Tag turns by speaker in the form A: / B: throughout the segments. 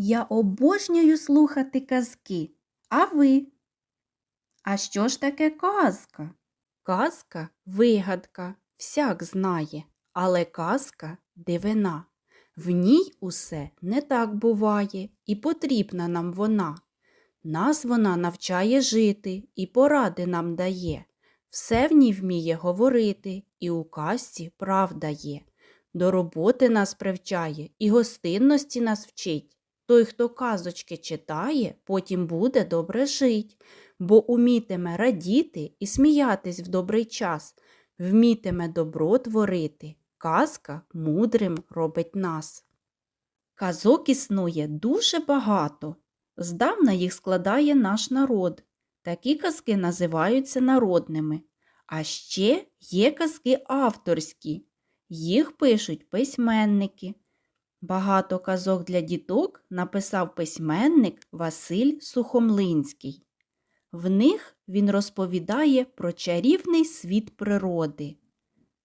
A: Я обожнюю слухати казки. А ви? А що ж таке казка? Казка вигадка, всяк знає, але казка дивина. В ній усе не так буває, і потрібна нам вона. Нас вона навчає жити і поради нам дає. Все в ній вміє говорити, і у казці правда є. До роботи нас привчає і гостинності нас вчить. Той, хто казочки читає, потім буде добре жить, бо умітиме радіти і сміятись в добрий час, вмітиме добро творити. Казка мудрим робить нас. Казок існує дуже багато. Здавна їх складає наш народ. Такі казки називаються народними. А ще є казки авторські. Їх пишуть письменники. Багато казок для діток написав письменник Василь Сухомлинський. В них він розповідає про чарівний світ природи.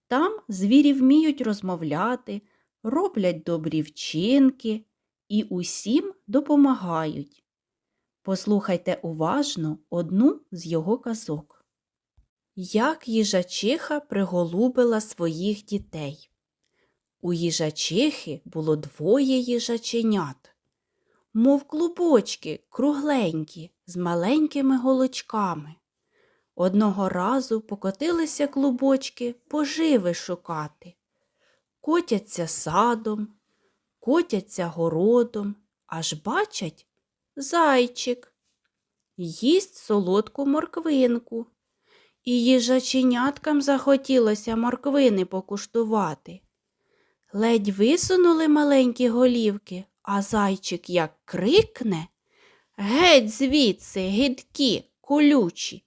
A: Там звірі вміють розмовляти, роблять добрі вчинки і усім допомагають. Послухайте уважно одну з його казок. Як їжачиха приголубила своїх дітей. У їжачихи було двоє їжаченят, мов клубочки кругленькі, з маленькими голочками. Одного разу покотилися клубочки поживи шукати. Котяться садом, котяться городом, аж бачать зайчик. Їсть солодку морквинку. І їжаченяткам захотілося морквини покуштувати. Ледь висунули маленькі голівки, а зайчик як крикне Геть звідси, гидкі, колючі.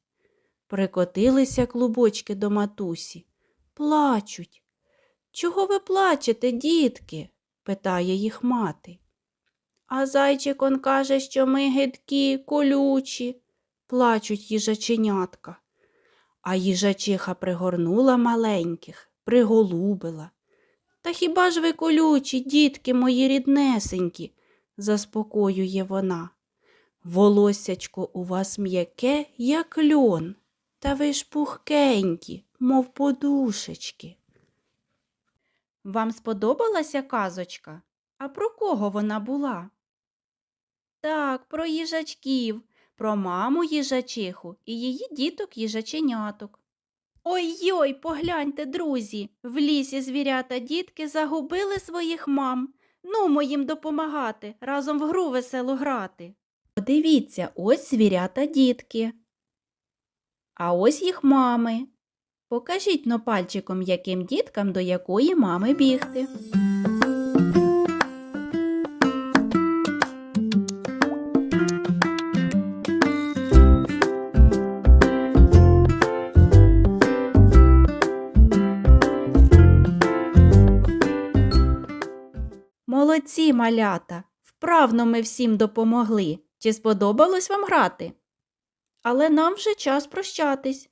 A: Прикотилися клубочки до матусі. Плачуть. Чого ви плачете, дітки? питає їх мати. А зайчик он каже, що ми гидкі, колючі, плачуть їжаченятка. А їжачиха пригорнула маленьких, приголубила. Та хіба ж ви колючі, дітки мої ріднесенькі, заспокоює вона. Волосячко у вас м'яке, як льон, та ви ж пухкенькі, мов подушечки. Вам сподобалася казочка? А про кого вона була? Так, про їжачків, про маму їжачиху і її діток їжаченяток. Ой-йой, погляньте, друзі, в лісі звірята дітки загубили своїх мам. Ну, моїм допомагати, разом в гру веселу грати. Подивіться, ось звірята дітки. А ось їх мами. Покажіть но пальчиком, яким діткам до якої мами бігти. Молодці, малята! Вправно ми всім допомогли. Чи сподобалось вам грати? Але нам вже час прощатись.